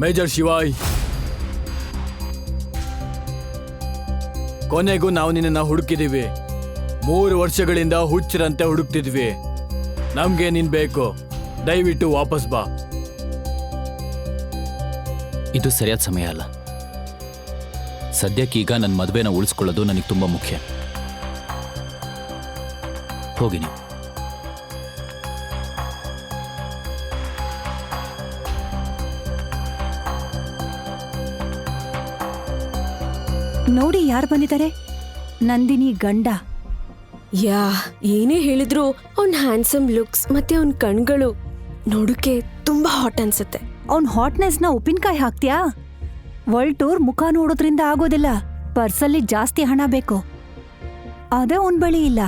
Major ಶಿವಾಯ್. ಕೊನೆಗೂ ನಾವು ನಿನ್ನ ಹುಡುಕಿದೀವಿ. ಮೂರು ವರ್ಷಗಳಿಂದ ಹುಚ್ಚರಂತೆ ಹುಡುಕ್ತಿದ್ವಿ. ನಮ್ಗೆ ನಿನ್ ಬೇಕು. ದಯವಿಟ್ಟು ವಾಪಸ್ ಬಾ. ಇದು ಸರಿಯಾದ ಸಮಯ ಅಲ್ಲ. ಸದ್ಯಕ್ಕೀಗ ನನ್ನ ಮದುವೆನ ಉಳಿಸ್ಕೊಳ್ಳೋದು ನನಗೆ ತುಂಬಾ ಮುಖ್ಯ. ಹೋಗಿ ನೀವು. ನೋಡಿ ಯಾರು ಬಂದಿದ್ದಾರೆ? ನಂದಿನಿ ಗಂಡ. ಯಾ ಏನೇ ಹೇಳಿದ್ರು ಅವ್ನ್ ಹ್ಯಾಂಡ್ಸಮ್ ಲುಕ್ಸ್ ಮತ್ತೆ ಅವ್ನ್ ಕಣ್ಗಳು ನೋಡಕ್ಕೆ ತುಂಬಾ ಹಾಟ್ ಅನ್ಸುತ್ತೆ. ಅವ್ನ್ನ ಉಪ್ಪಿನಕಾಯಿ ಹಾಕ್ತ್ಯಾ? ವರ್ಲ್ಡ್ ಟೂರ್ ಮುಖ ನೋಡೋದ್ರಿಂದ ಆಗೋದಿಲ್ಲ. ಪರ್ಸಲ್ಲಿ ಜಾಸ್ತಿ ಹಣ ಬೇಕು. ಅದೇ ಅವನ್ ಬಳಿ ಇಲ್ಲ.